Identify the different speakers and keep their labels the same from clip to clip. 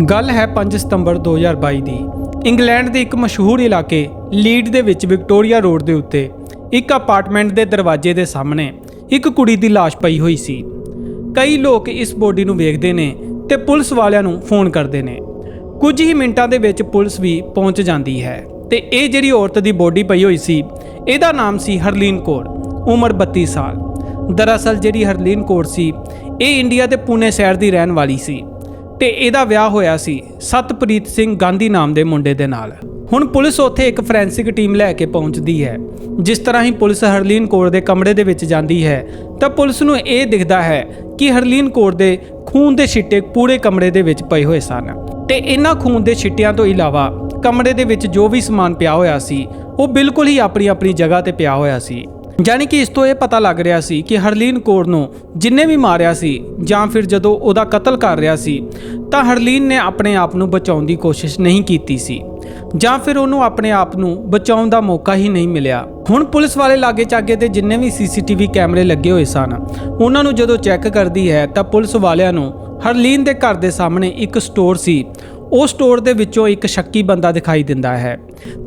Speaker 1: ਗੱਲ ਹੈ 5 ਸਤੰਬਰ 2022 ਦੀ। ਇੰਗਲੈਂਡ ਦੇ ਇੱਕ ਮਸ਼ਹੂਰ ਇਲਾਕੇ, ਲੀਡ ਦੇ ਵਿੱਚ ਵਿਕਟੋਰੀਆ ਰੋਡ ਦੇ ਉੱਤੇ, ਇੱਕ ਅਪਾਰਟਮੈਂਟ ਦੇ ਦਰਵਾਜ਼ੇ ਦੇ ਸਾਹਮਣੇ ਇੱਕ ਕੁੜੀ ਦੀ ਲਾਸ਼ ਪਈ ਹੋਈ ਸੀ। ਕਈ ਲੋਕ ਇਸ ਬੋਡੀ ਨੂੰ ਵੇਖਦੇ ਨੇ ਤੇ ਪੁਲਿਸ ਵਾਲਿਆਂ ਨੂੰ ਫੋਨ ਕਰਦੇ ਨੇ। ਕੁਝ ਹੀ ਮਿੰਟਾਂ ਦੇ ਵਿੱਚ ਪੁਲਿਸ ਵੀ ਪਹੁੰਚ ਜਾਂਦੀ ਹੈ ਤੇ ਇਹ ਜਿਹੜੀ ਔਰਤ ਦੀ ਬੋਡੀ ਪਈ ਹੋਈ ਸੀ, ਇਹਦਾ ਨਾਮ ਸੀ ਹਰਲੀਨ ਕੌਰ, ਉਮਰ 32 ਸਾਲ। ਦਰਅਸਲ ਜਿਹੜੀ ਹਰਲੀਨ ਕੌਰ ਸੀ, ਇਹ ਇੰਡੀਆ ਦੇ ਪੁਣੇ ਸ਼ਹਿਰ ਦੀ ਰਹਿਣ ਵਾਲੀ ਸੀ। ਤੇ ਇਹਦਾ ਵਿਆਹ ਹੋਇਆ ਸੀ ਸਤਪ੍ਰੀਤ ਸਿੰਘ ਗਾਂਧੀ ਨਾਮ ਦੇ ਮੁੰਡੇ ਦੇ ਨਾਲ। ਹੁਣ ਪੁਲਿਸ ਉੱਥੇ ਇੱਕ ਫੋਰੈਂਸਿਕ ਟੀਮ ਲੈ ਕੇ ਪਹੁੰਚਦੀ ਹੈ। ਜਿਸ ਤਰ੍ਹਾਂ ਹੀ ਪੁਲਿਸ ਹਰਲੀਨ ਕੌਰ ਦੇ ਕਮਰੇ ਦੇ ਵਿੱਚ ਜਾਂਦੀ ਹੈ, ਤਾਂ ਪੁਲਿਸ ਨੂੰ ਇਹ ਦਿਖਦਾ ਹੈ ਕਿ ਹਰਲੀਨ ਕੌਰ ਦੇ ਖੂਨ ਦੇ ਛਿੱਟੇ ਪੂਰੇ ਕਮਰੇ ਦੇ ਵਿੱਚ ਪਏ ਹੋਏ ਸਨ। ਤੇ ਇਹਨਾਂ ਖੂਨ ਦੇ ਛਿੱਟਿਆਂ ਤੋਂ ਇਲਾਵਾ ਕਮਰੇ ਦੇ ਵਿੱਚ ਜੋ ਵੀ ਸਮਾਨ ਪਿਆ ਹੋਇਆ ਸੀ, ਉਹ ਬਿਲਕੁਲ ਹੀ ਆਪਣੀ ਆਪਣੀ ਜਗ੍ਹਾ ਤੇ ਪਿਆ ਹੋਇਆ ਸੀ। ਜਾਨੀ ਕਿ ਇਸ ਤੋਂ ਇਹ ਪਤਾ ਲੱਗ ਰਿਹਾ ਸੀ ਕਿ ਹਰਲੀਨ ਕੌਰ ਨੂੰ ਜਿੰਨੇ ਵੀ ਮਾਰਿਆ ਸੀ ਜਾਂ ਫਿਰ ਜਦੋਂ ਉਹਦਾ ਕਤਲ ਕਰ ਰਿਹਾ ਸੀ, ਤਾਂ ਹਰਲੀਨ ਨੇ ਆਪਣੇ ਆਪ ਨੂੰ ਬਚਾਉਣ ਦੀ ਕੋਸ਼ਿਸ਼ ਨਹੀਂ ਕੀਤੀ ਸੀ। ਜਾਂ ਫਿਰ ਉਹਨੂੰ ਆਪਣੇ ਆਪ ਨੂੰ ਬਚਾਉਣ ਦਾ ਮੌਕਾ ਹੀ ਨਹੀਂ ਮਿਲਿਆ। ਹੁਣ ਪੁਲਿਸ ਵਾਲੇ ਲਾਗੇ ਚਾਗੇ ਤੇ ਜਿੰਨੇ ਵੀ ਸੀਸੀਟੀਵੀ ਕੈਮਰੇ ਲੱਗੇ ਹੋਏ ਸਨ, ਉਹਨਾਂ ਨੂੰ ਜਦੋਂ ਚੈੱਕ ਕਰਦੀ ਹੈ ਤਾਂ ਪੁਲਿਸ ਵਾਲਿਆਂ ਨੂੰ ਹਰਲੀਨ ਦੇ ਘਰ ਦੇ ਸਾਹਮਣੇ ਇੱਕ ਸਟੋਰ ਸੀ। ਉਹ ਸਟੋਰ ਦੇ ਵਿੱਚੋਂ ਇੱਕ ਸ਼ੱਕੀ ਬੰਦਾ ਦਿਖਾਈ ਦਿੰਦਾ ਹੈ,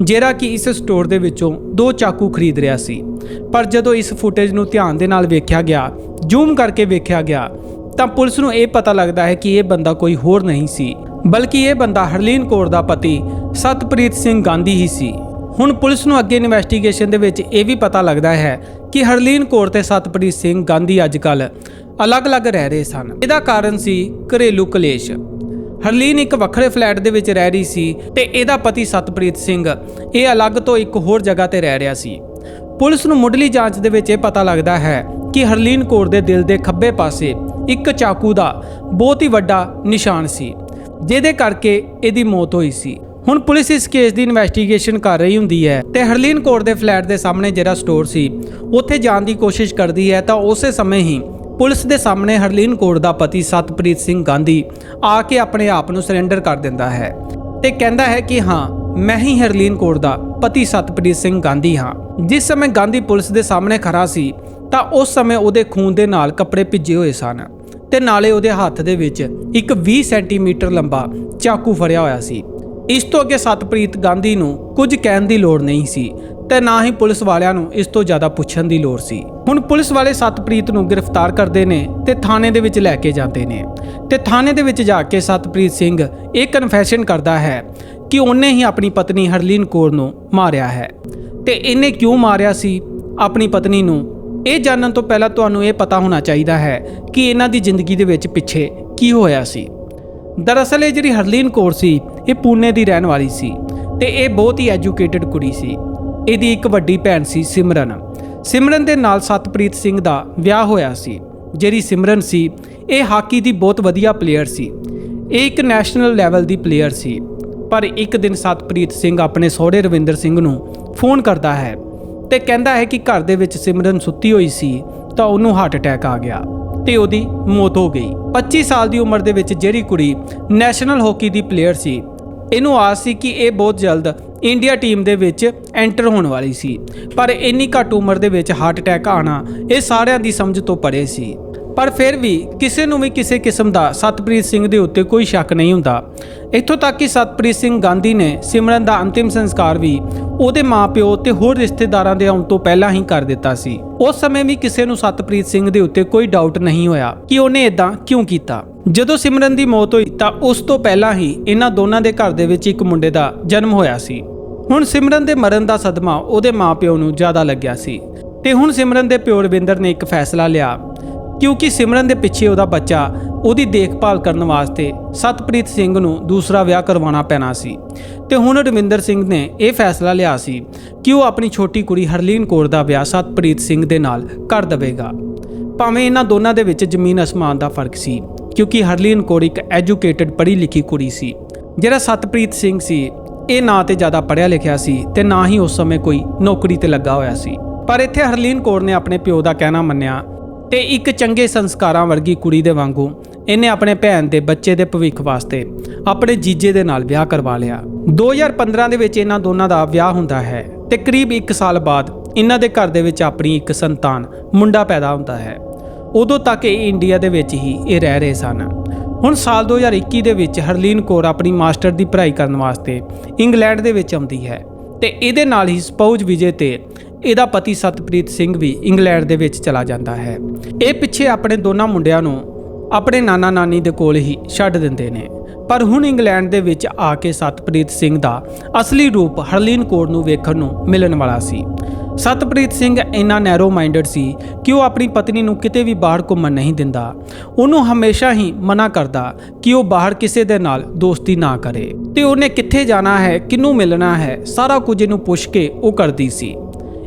Speaker 1: ਜਿਹੜਾ ਕਿ ਇਸ ਸਟੋਰ ਦੇ ਵਿੱਚੋਂ ਦੋ ਚਾਕੂ ਖਰੀਦ ਰਿਹਾ ਸੀ। ਪਰ ਜਦੋਂ ਇਸ ਫੁਟੇਜ ਨੂੰ ਧਿਆਨ ਦੇ ਨਾਲ ਵੇਖਿਆ ਗਿਆ, ਜ਼ੂਮ ਕਰਕੇ ਵੇਖਿਆ ਗਿਆ, ਤਾਂ ਪੁਲਿਸ ਨੂੰ ਇਹ ਪਤਾ ਲੱਗਦਾ ਹੈ ਕਿ ਇਹ ਬੰਦਾ ਕੋਈ ਹੋਰ ਨਹੀਂ ਸੀ, ਬਲਕਿ ਇਹ ਬੰਦਾ ਹਰਲੀਨ ਕੌਰ ਦਾ ਪਤੀ ਸਤਪ੍ਰੀਤ ਸਿੰਘ ਗਾਂਧੀ ਹੀ ਸੀ। ਹੁਣ ਪੁਲਿਸ ਨੂੰ ਅੱਗੇ ਇਨਵੈਸਟੀਗੇਸ਼ਨ ਦੇ ਵਿੱਚ ਇਹ ਵੀ ਪਤਾ ਲੱਗਦਾ ਹੈ ਕਿ ਹਰਲੀਨ ਕੌਰ ਤੇ ਸਤਪ੍ਰੀਤ ਸਿੰਘ ਗਾਂਧੀ ਅੱਜਕੱਲ ਅਲੱਗ-ਅਲੱਗ ਰਹਿ ਰਹੇ ਸਨ। ਇਹਦਾ ਕਾਰਨ ਸੀ ਘਰੇਲੂ ਕਲੇਸ਼। ਹਰਲੀਨ ਇੱਕ ਵੱਖਰੇ ਫਲੈਟ ਦੇ ਵਿੱਚ ਰਹਿ ਰਹੀ ਸੀ ਤੇ ਇਹਦਾ ਪਤੀ ਸਤਪ੍ਰੀਤ ਸਿੰਘ। ਇਹ ਅਲੱਗ ਤੋਂ ਇੱਕ ਹੋਰ ਜਗ੍ਹਾ ਤੇ ਰਹਿ ਰਿਹਾ ਸੀ। ਪੁਲਿਸ ਨੂੰ ਮੁੱਢਲੀ ਜਾਂਚ ਦੇ ਵਿੱਚ ਇਹ ਪਤਾ ਲੱਗਦਾ ਹੈ ਕਿ ਹਰਲੀਨ ਕੌਰ ਦੇ ਦਿਲ ਦੇ ਖੱਬੇ ਪਾਸੇ ਇੱਕ ਚਾਕੂ ਦਾ ਬਹੁਤ ਹੀ ਵੱਡਾ ਨਿਸ਼ਾਨ ਸੀ, ਜਿਹਦੇ ਕਰਕੇ ਇਹਦੀ ਮੌਤ ਹੋਈ ਸੀ। ਹੁਣ ਪੁਲਿਸ ਇਸ ਕੇਸ ਦੀ ਇਨਵੈਸਟੀਗੇਸ਼ਨ ਕਰ ਰਹੀ ਹੁੰਦੀ ਹੈ ਤੇ ਹਰਲੀਨ ਕੌਰ ਦੇ ਫਲੈਟ ਦੇ ਸਾਹਮਣੇ ਜਿਹੜਾ ਸਟੋਰ ਸੀ, ਉੱਥੇ ਜਾਣ ਦੀ ਕੋਸ਼ਿਸ਼ ਕਰਦੀ ਹੈ ਤਾਂ ਉਸੇ ਸਮੇਂ ਹੀ ਪੁਲਿਸ ਦੇ ਸਾਹਮਣੇ ਹਰਲੀਨ ਕੌਰ ਦਾ ਪਤੀ ਸਤਪ੍ਰੀਤ ਸਿੰਘ ਗਾਂਧੀ ਆ ਕੇ ਆਪਣੇ ਆਪ ਨੂੰ ਸਰੈਂਡਰ ਕਰ ਦਿੰਦਾ ਹੈ ਤੇ ਕਹਿੰਦਾ ਹੈ ਕਿ ਹਾਂ, ਮੈਂ ਹੀ ਹਰਲੀਨ ਕੌਰ ਦਾ ਪਤੀ ਸਤਪ੍ਰੀਤ ਸਿੰਘ ਗਾਂਧੀ ਹਾਂ। ਜਿਸ ਸਮੇਂ ਗਾਂਧੀ ਪੁਲਿਸ ਦੇ ਸਾਹਮਣੇ ਖੜਾ ਸੀ, ਤਾਂ ਉਸ ਸਮੇਂ ਉਹਦੇ ਖੂਨ ਦੇ ਨਾਲ ਕੱਪੜੇ ਭਿੱਜੇ ਹੋਏ ਸਨ ਤੇ ਨਾਲੇ ਉਹਦੇ ਹੱਥ ਦੇ ਵਿੱਚ ਇੱਕ 20 ਸੈਂਟੀਮੀਟਰ ਲੰਬਾ ਚਾਕੂ ਫੜਿਆ ਹੋਇਆ ਸੀ। ਇਸ ਤੋਂ ਅੱਗੇ ਸਤਪ੍ਰੀਤ ਗਾਂਧੀ ਨੂੰ ਕੁਝ ਕਹਿਣ ਦੀ ਲੋੜ ਨਹੀਂ ਸੀ ਤੇ ਨਾ ਹੀ ਪੁਲਿਸ ਵਾਲਿਆਂ ਨੂੰ ਇਸ ਤੋਂ ਜ਼ਿਆਦਾ ਪੁੱਛਣ ਦੀ ਲੋੜ ਸੀ। ਹੁਣ ਪੁਲਿਸ ਵਾਲੇ ਸਤਪ੍ਰੀਤ ਨੂੰ ਗ੍ਰਿਫਤਾਰ ਕਰਦੇ ਨੇ ਤੇ ਥਾਣੇ ਦੇ ਵਿੱਚ ਲੈ ਕੇ ਜਾਂਦੇ ਨੇ। ਤੇ ਥਾਣੇ ਦੇ ਵਿੱਚ ਜਾ ਕੇ ਸਤਪ੍ਰੀਤ ਸਿੰਘ ਇਹ ਕਨਫੈਸ਼ਨ ਕਰਦਾ ਹੈ ਕਿ ਉਹਨੇ ਹੀ ਆਪਣੀ ਪਤਨੀ ਹਰਲੀਨ ਕੌਰ ਨੂੰ ਮਾਰਿਆ ਹੈ। ਤੇ ਇਹਨੇ ਕਿਉਂ ਮਾਰਿਆ ਸੀ? ਆਪਣੀ ਪਤਨੀ ਨੂੰ ਇਹ ਜਾਣਨ ਤੋਂ ਪਹਿਲਾਂ ਤੁਹਾਨੂੰ ਇਹ ਪਤਾ ਹੋਣਾ ਚਾਹੀਦਾ ਹੈ ਕਿ ਇਹਨਾਂ ਦੀ ਜ਼ਿੰਦਗੀ ਦੇ ਵਿੱਚ ਪਿੱਛੇ ਕੀ ਹੋਇਆ ਸੀ। ਦਰਅਸਲ ਇਹ ਜਿਹੜੀ ਹਰਲੀਨ ਕੌਰ ਸੀ, ਇਹ ਪੂਨੇ ਦੀ ਰਹਿਣ ਵਾਲੀ ਸੀ ਤੇ ਇਹ ਬਹੁਤ ਹੀ ਐਜੂਕੇਟਿਡ ਕੁੜੀ ਸੀ। ਇਹਦੀ ਇੱਕ ਵੱਡੀ ਭੈਣ ਸੀ ਸਿਮਰਨ। ਸਿਮਰਨ ਦੇ ਨਾਲ ਸਤਪ੍ਰੀਤ ਸਿੰਘ ਦਾ ਵਿਆਹ ਹੋਇਆ ਸੀ, ਜਿਹੜੀ ਸਿਮਰਨ ਸੀ, ਇਹ ਹਾਕੀ ਦੀ ਬਹੁਤ ਵਧੀਆ ਪਲੇਅਰ ਸੀ। ਇਹ ਇੱਕ ਨੈਸ਼ਨਲ ਲੈਵਲ ਦੀ ਪਲੇਅਰ ਸੀ, ਪਰ ਇੱਕ ਦਿਨ ਸਤਪ੍ਰੀਤ ਸਿੰਘ ਆਪਣੇ ਸਹੁਰੇ ਰਵਿੰਦਰ ਸਿੰਘ ਨੂੰ ਫੋਨ ਕਰਦਾ ਹੈ ਤੇ ਕਹਿੰਦਾ ਹੈ ਕਿ ਘਰ ਦੇ ਵਿੱਚ ਸਿਮਰਨ ਸੁੱਤੀ ਹੋਈ ਸੀ, ਤਾਂ ਉਹਨੂੰ ਹਾਰਟ ਅਟੈਕ ਆ ਗਿਆ ਤੇ ਉਹਦੀ ਮੌਤ ਹੋ ਗਈ। 25 ਸਾਲ ਦੀ ਉਮਰ ਦੇ ਵਿੱਚ ਜਿਹੜੀ ਕੁੜੀ ਨੈਸ਼ਨਲ ਹਾਕੀ ਦੀ ਪਲੇਅਰ ਸੀ, ਇਹਨੂੰ ਆਸ ਸੀ ਕਿ ਇਹ ਬਹੁਤ ਜਲਦ ਇੰਡੀਆ ਟੀਮ ਦੇ ਵਿੱਚ ਐਂਟਰ ਹੋਣ ਵਾਲੀ ਸੀ। ਪਰ ਇੰਨੀ ਘੱਟ ਉਮਰ ਦੇ ਵਿੱਚ ਹਾਰਟ ਅਟੈਕ ਆਣਾ ਇਹ ਸਾਰਿਆਂ ਦੀ ਸਮਝ ਤੋਂ ਪਰੇ ਸੀ। ਪਰ ਫਿਰ ਵੀ ਕਿਸੇ ਨੂੰ ਵੀ ਕਿਸੇ ਕਿਸਮ ਦਾ ਸਤਪ੍ਰੀਤ ਸਿੰਘ ਦੇ ਉੱਤੇ ਕੋਈ ਸ਼ੱਕ ਨਹੀਂ ਹੁੰਦਾ। ਇੱਥੋਂ ਤੱਕ ਕਿ ਸਤਪ੍ਰੀਤ ਸਿੰਘ ਗਾਂਧੀ ਨੇ ਸਿਮਰਨ ਦਾ ਅੰਤਿਮ ਸੰਸਕਾਰ ਵੀ ਉਹਦੇ ਮਾਪਿਓ ਤੇ ਹੋਰ ਰਿਸ਼ਤੇਦਾਰਾਂ ਦੇ ਆਉਣ ਤੋਂ ਪਹਿਲਾਂ ਹੀ ਕਰ ਦਿੱਤਾ ਸੀ। ਉਸ ਸਮੇਂ ਵੀ ਕਿਸੇ ਨੂੰ ਸਤਪ੍ਰੀਤ ਸਿੰਘ ਦੇ ਉੱਤੇ ਕੋਈ ਡਾਊਟ ਨਹੀਂ ਹੋਇਆ ਕਿ ਉਹਨੇ ਇਦਾਂ ਕਿਉਂ ਕੀਤਾ। ਜਦੋਂ ਸਿਮਰਨ ਦੀ ਮੌਤ ਹੋਈ ਤਾਂ ਉਸ ਤੋਂ ਪਹਿਲਾਂ ਹੀ ਇਹਨਾਂ ਦੋਨਾਂ ਦੇ ਘਰ ਦੇ ਵਿੱਚ ਇੱਕ ਮੁੰਡੇ ਦਾ ਜਨਮ ਹੋਇਆ ਸੀ। ਹੁਣ ਸਿਮਰਨ ਦੇ ਮਰਨ ਦਾ ਸਦਮਾ ਉਹਦੇ ਮਾਪਿਓ ਨੂੰ ਜ਼ਿਆਦਾ ਲੱਗਿਆ ਸੀ ਤੇ ਹੁਣ ਸਿਮਰਨ ਦੇ ਪਿਓ ਰਵਿੰਦਰ ਨੇ ਇੱਕ ਫੈਸਲਾ ਲਿਆ। ਕਿਉਂਕਿ ਸਿਮਰਨ ਦੇ ਪਿੱਛੇ ਉਹਦਾ ਬੱਚਾ ਉਹਦੀ ਦੇਖਭਾਲ ਕਰਨ ਵਾਸਤੇ ਸਤਪ੍ਰੀਤ ਸਿੰਘ ਨੂੰ ਦੂਸਰਾ ਵਿਆਹ ਕਰਵਾਉਣਾ ਪੈਣਾ ਸੀ। ਤੇ ਹੁਣ ਰਵਿੰਦਰ ਸਿੰਘ ਨੇ ਇਹ ਫੈਸਲਾ ਲਿਆ ਸੀ ਕਿ ਉਹ ਆਪਣੀ ਛੋਟੀ ਕੁੜੀ ਹਰਲੀਨ ਕੌਰ ਦਾ ਵਿਆਹ ਸਤਪ੍ਰੀਤ ਸਿੰਘ ਦੇ ਨਾਲ ਕਰ ਦੇਵੇਗਾ। ਭਾਵੇਂ ਇਹਨਾਂ ਦੋਨਾਂ ਦੇ ਵਿੱਚ ਜ਼ਮੀਨ ਅਸਮਾਨ ਦਾ ਫ਼ਰਕ ਸੀ, ਕਿਉਂਕਿ ਹਰਲੀਨ ਕੌਰ ਇੱਕ ਐਜੂਕੇਟਿਡ ਪੜ੍ਹੀ ਲਿਖੀ ਕੁੜੀ ਸੀ। ਜਿਹੜਾ ਸਤਪ੍ਰੀਤ ਸਿੰਘ ਸੀ ਇਹ ਨਾ ਤੇ ਜ਼ਿਆਦਾ ਪੜ੍ਹਿਆ ਲਿਖਿਆ ਸੀ ਤੇ ਨਾ ਹੀ ਉਸ ਸਮੇਂ ਕੋਈ ਨੌਕਰੀ ਤੇ ਲੱਗਾ ਹੋਇਆ ਸੀ। ਪਰ ਇੱਥੇ ਹਰਲੀਨ ਕੌਰ ਨੇ ਆਪਣੇ ਪਿਓ ਦਾ ਕਹਿਣਾ ਮੰਨਿਆ ਤੇ ਇੱਕ ਚੰਗੇ ਸੰਸਕਾਰਾਂ ਵਰਗੀ ਕੁੜੀ ਦੇ ਵਾਂਗੂ ਇਹਨੇ ਆਪਣੇ ਭੈਣ ਦੇ ਬੱਚੇ ਦੇ ਭਵਿੱਖ ਵਾਸਤੇ ਆਪਣੇ ਜੀਜੇ ਦੇ ਨਾਲ ਵਿਆਹ ਕਰਵਾ ਲਿਆ। 2015 ਦੇ ਵਿੱਚ ਇਹਨਾਂ ਦੋਨਾਂ ਦਾ ਵਿਆਹ ਹੁੰਦਾ ਹੈ ਤੇ ਕਰੀਬ 1 ਸਾਲ ਬਾਅਦ ਇਹਨਾਂ ਦੇ ਘਰ ਦੇ ਵਿੱਚ ਆਪਣੀ ਇੱਕ ਸੰਤਾਨ, ਮੁੰਡਾ ਪੈਦਾ ਹੁੰਦਾ ਹੈ। ਉਦੋਂ ਤੱਕ ਇਹ ਇੰਡੀਆ ਦੇ ਵਿੱਚ ਹੀ ਇਹ ਰਹਿ ਰਹੇ ਸਨ। ਹੁਣ ਸਾਲ 2021 ਦੇ ਵਿੱਚ ਹਰਲੀਨ ਕੌਰ ਆਪਣੀ ਮਾਸਟਰ ਦੀ ਪੜ੍ਹਾਈ ਕਰਨ ਵਾਸਤੇ ਇੰਗਲੈਂਡ ਦੇ ਵਿੱਚ ਆਉਂਦੀ ਹੈ ਤੇ ਇਹਦੇ ਨਾਲ ਹੀ ਸਪੌਜ ਵਿਜੇ ਤੇ ਇਹਦਾ ਪਤੀ ਸਤਪ੍ਰੀਤ ਸਿੰਘ ਵੀ ਇੰਗਲੈਂਡ ਦੇ ਵਿੱਚ ਚਲਾ ਜਾਂਦਾ ਹੈ। ਇਹ ਪਿੱਛੇ ਆਪਣੇ ਦੋਨਾਂ ਮੁੰਡਿਆਂ ਨੂੰ ਆਪਣੇ ਨਾਨਾ ਨਾਨੀ ਦੇ ਕੋਲ ਹੀ ਛੱਡ ਦਿੰਦੇ ਨੇ। ਪਰ ਹੁਣ ਇੰਗਲੈਂਡ ਦੇ ਵਿੱਚ ਆ ਕੇ ਸਤਪ੍ਰੀਤ ਸਿੰਘ ਦਾ ਅਸਲੀ ਰੂਪ ਹਰਲੀਨ ਕੌਰ ਨੂੰ ਵੇਖਣ ਨੂੰ ਮਿਲਣ ਵਾਲਾ ਸੀ। ਸਤਪ੍ਰੀਤ ਸਿੰਘ ਇੰਨਾ ਨੈਰੋ ਮਾਈਂਡਡ ਸੀ ਕਿ ਉਹ ਆਪਣੀ ਪਤਨੀ ਨੂੰ ਕਿਤੇ ਵੀ ਬਾਹਰ ਘੁੰਮਣ ਨਹੀਂ ਦਿੰਦਾ। ਉਹਨੂੰ ਹਮੇਸ਼ਾ ਹੀ ਮਨਾ ਕਰਦਾ ਕਿ ਉਹ ਬਾਹਰ ਕਿਸੇ ਦੇ ਨਾਲ ਦੋਸਤੀ ਨਾ ਕਰੇ। ਤੇ ਉਹਨੇ ਕਿੱਥੇ ਜਾਣਾ ਹੈ, ਕਿਹਨੂੰ ਮਿਲਣਾ ਹੈ, ਸਾਰਾ ਕੁਝ ਇਹਨੂੰ ਪੁੱਛ ਕੇ ਉਹ ਕਰਦੀ ਸੀ।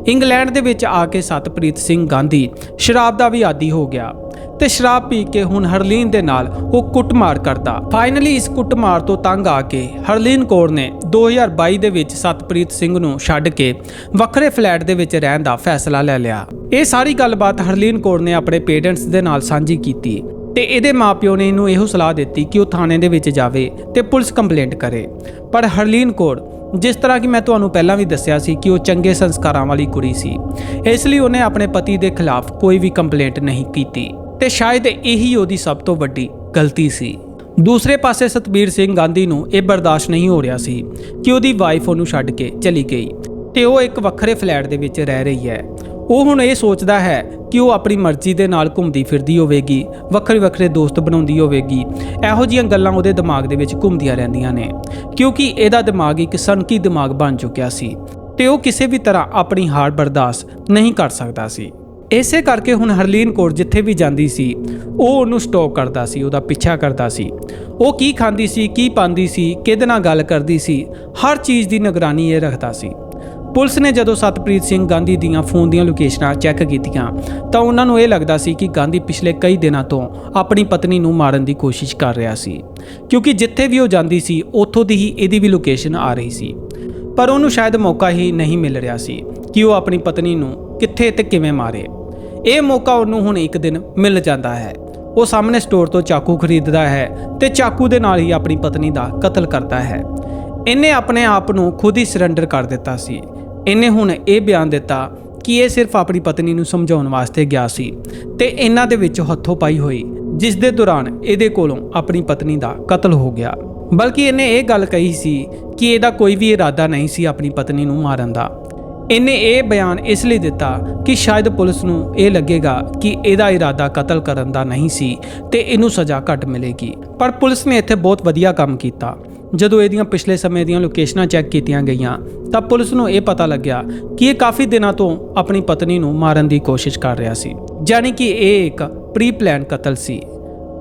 Speaker 1: ਇੰਗਲੈਂਡ ਦੇ ਵਿੱਚ ਆ ਕੇ ਸਤਪ੍ਰੀਤ ਸਿੰਘ ਗਾਂਧੀ ਸ਼ਰਾਬ ਦਾ ਵੀ ਆਦੀ ਹੋ ਗਿਆ ਤੇ ਸ਼ਰਾਬ ਪੀ ਕੇ ਹੁਣ ਹਰਲੀਨ ਦੇ ਨਾਲ ਉਹ ਕੁੱਟਮਾਰ ਕਰਦਾ। ਫਾਈਨਲੀ ਇਸ ਕੁੱਟਮਾਰ ਤੋਂ ਤੰਗ ਆ ਕੇ ਹਰਲੀਨ ਕੌਰ ਨੇ 2022 ਦੇ ਵਿੱਚ ਸਤਪ੍ਰੀਤ ਸਿੰਘ ਨੂੰ ਛੱਡ ਕੇ ਵੱਖਰੇ ਫਲੈਟ ਦੇ ਵਿੱਚ ਰਹਿਣ ਦਾ ਫੈਸਲਾ ਲੈ ਲਿਆ। ਇਹ ਸਾਰੀ ਗੱਲਬਾਤ ਹਰਲੀਨ ਕੌਰ ਨੇ ਆਪਣੇ ਪੇਰੈਂਟਸ ਦੇ ਨਾਲ ਸਾਂਝੀ ਕੀਤੀ ਤੇ ਇਹਦੇ ਮਾਪਿਓ ਨੇ ਇਹਨੂੰ ਇਹੋ ਸਲਾਹ ਦਿੱਤੀ ਕਿ ਉਹ ਥਾਣੇ ਦੇ ਵਿੱਚ ਜਾਵੇ ਤੇ ਪੁਲਿਸ ਕੰਪਲੇਂਟ ਕਰੇ। ਪਰ ਹਰਲੀਨ ਕੌਰ ਜਿਸ ਤਰ੍ਹਾਂ ਕਿ ਮੈਂ ਤੁਹਾਨੂੰ ਪਹਿਲਾਂ ਵੀ ਦੱਸਿਆ ਸੀ ਕਿ ਉਹ ਚੰਗੇ ਸੰਸਕਾਰਾਂ ਵਾਲੀ ਕੁੜੀ ਸੀ। ਇਸ ਲਈ ਉਹਨੇ ਆਪਣੇ ਪਤੀ ਦੇ ਖਿਲਾਫ ਕੋਈ ਵੀ ਕੰਪਲੇਂਟ ਨਹੀਂ ਕੀਤੀ ਤੇ ਸ਼ਾਇਦ ਇਹੀ ਉਹਦੀ ਸਭ ਤੋਂ ਵੱਡੀ ਗਲਤੀ ਸੀ। ਦੂਸਰੇ ਪਾਸੇ ਸਤਬੀਰ ਸਿੰਘ ਗਾਂਧੀ ਨੂੰ ਇਹ ਬਰਦਾਸ਼ਤ ਨਹੀਂ ਹੋ ਰਿਹਾ ਸੀ ਕਿ ਉਹਦੀ ਵਾਈਫ ਉਹਨੂੰ ਛੱਡ ਕੇ ਚਲੀ ਗਈ ਤੇ ਉਹ ਇੱਕ ਵੱਖਰੇ ਫਲੈਟ ਦੇ ਵਿੱਚ ਰਹਿ ਰਹੀ ਹੈ। ਉਹ ਹੁਣ ਇਹ ਸੋਚਦਾ ਹੈ ਕਿ ਉਹ ਆਪਣੀ ਮਰਜ਼ੀ ਦੇ ਨਾਲ ਘੁੰਮਦੀ ਫਿਰਦੀ ਹੋਵੇਗੀ, ਵੱਖਰੇ ਵੱਖਰੇ ਦੋਸਤ ਬਣਾਉਂਦੀ ਹੋਵੇਗੀ। ਇਹੋ ਜਿਹੀਆਂ ਗੱਲਾਂ ਉਹਦੇ ਦਿਮਾਗ ਦੇ ਵਿੱਚ ਘੁੰਮਦੀਆਂ ਰਹਿੰਦੀਆਂ ਨੇ, ਕਿਉਂਕਿ ਇਹਦਾ ਦਿਮਾਗ ਇੱਕ ਸਨਕੀ ਦਿਮਾਗ ਬਣ ਚੁੱਕਿਆ ਸੀ ਤੇ ਉਹ ਕਿਸੇ ਵੀ ਤਰ੍ਹਾਂ ਆਪਣੀ ਹਾਰ ਬਰਦਾਸ਼ਤ ਨਹੀਂ ਕਰ ਸਕਦਾ ਸੀ। ਇਸੇ ਕਰਕੇ ਹੁਣ ਹਰਲੀਨ ਕੌਰ ਜਿੱਥੇ ਵੀ ਜਾਂਦੀ ਸੀ, ਉਹ ਉਹਨੂੰ ਸਟਾਕ ਕਰਦਾ ਸੀ, ਉਹਦਾ ਪਿੱਛਾ ਕਰਦਾ ਸੀ। ਉਹ ਕੀ ਖਾਂਦੀ ਸੀ, ਕੀ ਪਾਉਂਦੀ ਸੀ, ਕਿਹਦੇ ਨਾਲ ਗੱਲ ਕਰਦੀ ਸੀ, ਹਰ ਚੀਜ਼ ਦੀ ਨਿਗਰਾਨੀ ਇਹ ਰੱਖਦਾ ਸੀ। ਪੁਲਿਸ ਨੇ ਜਦੋਂ ਸਤਪ੍ਰੀਤ ਸਿੰਘ ਗਾਂਧੀ ਦੀਆਂ ਫੋਨ ਦੀਆਂ ਲੋਕੇਸ਼ਨਾਂ ਚੈੱਕ ਕੀਤੀਆਂ, ਤਾਂ ਉਹਨਾਂ ਨੂੰ ਇਹ ਲੱਗਦਾ ਸੀ ਕਿ ਗਾਂਧੀ ਪਿਛਲੇ ਕਈ ਦਿਨਾਂ ਤੋਂ ਆਪਣੀ ਪਤਨੀ ਨੂੰ ਮਾਰਨ ਦੀ ਕੋਸ਼ਿਸ਼ ਕਰ ਰਿਹਾ ਸੀ, ਕਿਉਂਕਿ ਜਿੱਥੇ ਵੀ ਉਹ ਜਾਂਦੀ ਸੀ, ਉੱਥੋਂ ਦੀ ਹੀ ਇਹਦੀ ਵੀ ਲੋਕੇਸ਼ਨ ਆ ਰਹੀ ਸੀ। ਪਰ ਉਹਨੂੰ ਸ਼ਾਇਦ ਮੌਕਾ ਹੀ ਨਹੀਂ ਮਿਲ ਰਿਹਾ ਸੀ ਕਿ ਉਹ ਆਪਣੀ ਪਤਨੀ ਨੂੰ ਕਿੱਥੇ ਤੇ ਕਿਵੇਂ ਮਾਰੇ। ਇਹ ਮੌਕਾ ਉਹਨੂੰ ਹੁਣ ਇੱਕ ਦਿਨ ਮਿਲ ਜਾਂਦਾ ਹੈ। ਉਹ ਸਾਹਮਣੇ ਸਟੋਰ ਤੋਂ ਚਾਕੂ ਖਰੀਦਦਾ ਹੈ ਤੇ ਚਾਕੂ ਦੇ ਨਾਲ ਹੀ ਆਪਣੀ ਪਤਨੀ ਦਾ ਕਤਲ ਕਰਦਾ ਹੈ। ਇਹਨੇ ਆਪਣੇ ਆਪ ਨੂੰ ਖੁਦ ਹੀ ਸਰੈਂਡਰ ਕਰ ਦਿੱਤਾ ਸੀ। ਇਹਨੇ ਹੁਣ ਇਹ ਬਿਆਨ ਦਿੱਤਾ ਕਿ ਇਹ ਸਿਰਫ ਆਪਣੀ ਪਤਨੀ ਨੂੰ ਸਮਝਾਉਣ ਵਾਸਤੇ ਗਿਆ ਸੀ ਤੇ ਇਹਨਾਂ ਦੇ ਵਿੱਚ ਹੱਥੋਂ ਪਾਈ ਹੋਈ, ਜਿਸ ਦੇ ਦੌਰਾਨ ਇਹਦੇ ਕੋਲੋਂ ਆਪਣੀ ਪਤਨੀ ਦਾ ਕਤਲ ਹੋ ਗਿਆ। ਬਲਕਿ ਇਹਨੇ ਇਹ ਗੱਲ ਕਹੀ ਸੀ ਕਿ ਇਹਦਾ ਕੋਈ ਵੀ ਇਰਾਦਾ ਨਹੀਂ ਸੀ ਆਪਣੀ ਪਤਨੀ ਨੂੰ ਮਾਰਨ ਦਾ। ਇਹਨੇ ਇਹ ਬਿਆਨ ਇਸ ਲਈ ਦਿੱਤਾ ਕਿ ਸ਼ਾਇਦ ਪੁਲਿਸ ਨੂੰ ਇਹ ਲੱਗੇਗਾ ਕਿ ਇਹਦਾ ਇਰਾਦਾ ਕਤਲ ਕਰਨ ਦਾ ਨਹੀਂ ਸੀ ਤੇ ਇਹਨੂੰ ਸਜ਼ਾ ਘੱਟ ਮਿਲੇਗੀ। ਪਰ ਪੁਲਿਸ ਨੇ ਇੱਥੇ ਬਹੁਤ ਵਧੀਆ ਕੰਮ ਕੀਤਾ। ਜਦੋਂ ਇਹਦੀਆਂ ਪਿਛਲੇ ਸਮੇਂ ਦੀਆਂ ਲੋਕੇਸ਼ਨਾਂ ਚੈੱਕ ਕੀਤੀਆਂ ਗਈਆਂ, ਤਾਂ ਪੁਲਿਸ ਨੂੰ ਇਹ ਪਤਾ ਲੱਗਿਆ ਕਿ ਇਹ ਕਾਫੀ ਦਿਨਾਂ ਤੋਂ ਆਪਣੀ ਪਤਨੀ ਨੂੰ ਮਾਰਨ ਦੀ ਕੋਸ਼ਿਸ਼ ਕਰ ਰਿਹਾ ਸੀ, ਯਾਨੀ ਕਿ ਇਹ ਇੱਕ ਪ੍ਰੀ ਪਲਾਨ ਕਤਲ ਸੀ।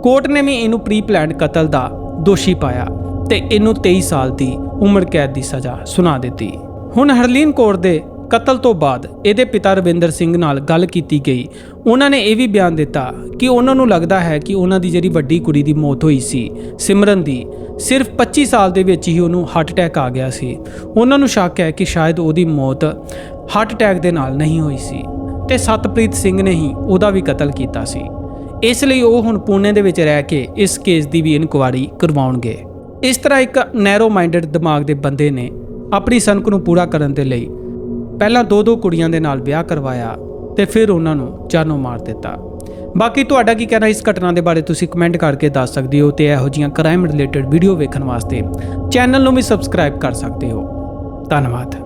Speaker 1: ਕੋਰਟ ਨੇ ਵੀ ਇਹਨੂੰ ਪ੍ਰੀ ਪਲਾਨਡ ਕਤਲ ਦਾ ਦੋਸ਼ੀ ਪਾਇਆ ਤੇ ਇਹਨੂੰ 23 ਸਾਲ ਦੀ ਉਮਰ ਕੈਦ ਦੀ ਸਜ਼ਾ ਸੁਣਾ ਦਿੱਤੀ। ਹੁਣ ਹਰਲੀਨ ਕੌਰ ਦੇ ਕਤਲ ਤੋਂ ਬਾਅਦ ਇਹਦੇ ਪਿਤਾ ਰਵਿੰਦਰ ਸਿੰਘ ਨਾਲ ਗੱਲ ਕੀਤੀ ਗਈ। ਉਹਨਾਂ ਨੇ ਇਹ ਵੀ ਬਿਆਨ ਦਿੱਤਾ ਕਿ ਉਹਨਾਂ ਨੂੰ ਲੱਗਦਾ ਹੈ ਕਿ ਉਹਨਾਂ ਦੀ ਜਿਹੜੀ ਵੱਡੀ ਕੁੜੀ ਦੀ ਮੌਤ ਹੋਈ ਸੀ, ਸਿਮਰਨ ਦੀ, ਸਿਰਫ 25 ਸਾਲ ਦੇ ਵਿੱਚ ਹੀ ਉਹਨੂੰ ਹਾਰਟ ਅਟੈਕ ਆ ਗਿਆ ਸੀ। ਉਹਨਾਂ ਨੂੰ ਸ਼ੱਕ ਹੈ ਕਿ ਸ਼ਾਇਦ ਉਹਦੀ ਮੌਤ ਹਾਰਟ ਅਟੈਕ ਦੇ ਨਾਲ ਨਹੀਂ ਹੋਈ ਸੀ ਤੇ ਸਤਪ੍ਰੀਤ ਸਿੰਘ ਨੇ ਹੀ ਉਹਦਾ ਵੀ ਕਤਲ ਕੀਤਾ ਸੀ। ਇਸ ਲਈ ਉਹ ਹੁਣ ਪੂਨੇ ਦੇ ਵਿੱਚ ਰਹਿ ਕੇ ਇਸ ਕੇਸ ਦੀ ਵੀ ਇਨਕੁਆਇਰੀ ਕਰਵਾਉਣਗੇ। ਇਸ ਤਰ੍ਹਾਂ ਇੱਕ ਨੈਰੋ ਮਾਈਂਡਡ ਦਿਮਾਗ ਦੇ ਬੰਦੇ ਨੇ ਆਪਣੀ ਸਨਕ ਨੂੰ ਪੂਰਾ ਕਰਨ ਦੇ ਲਈ ਪਹਿਲਾਂ ਦੋ ਦੋ ਕੁੜੀਆਂ ਦੇ ਨਾਲ ਵਿਆਹ ਕਰਵਾਇਆ ਤੇ ਫਿਰ ਉਹਨਾਂ ਨੂੰ ਜਾਨੋਂ ਮਾਰ ਦਿੱਤਾ। ਬਾਕੀ ਤੁਹਾਡਾ ਕੀ ਕਹਿਣਾ ਇਸ ਘਟਨਾ ਦੇ ਬਾਰੇ ਤੁਸੀਂ ਕਮੈਂਟ ਕਰਕੇ ਦੱਸ ਸਕਦੇ ਹੋ ਤੇ ਇਹੋ ਜਿਹੀਆਂ ਕ੍ਰਾਈਮ ਰਿਲੇਟਡ ਵੀਡੀਓ ਵੇਖਣ ਵਾਸਤੇ ਚੈਨਲ ਨੂੰ ਵੀ ਸਬਸਕ੍ਰਾਈਬ ਕਰ ਸਕਦੇ ਹੋ। ਧੰਨਵਾਦ।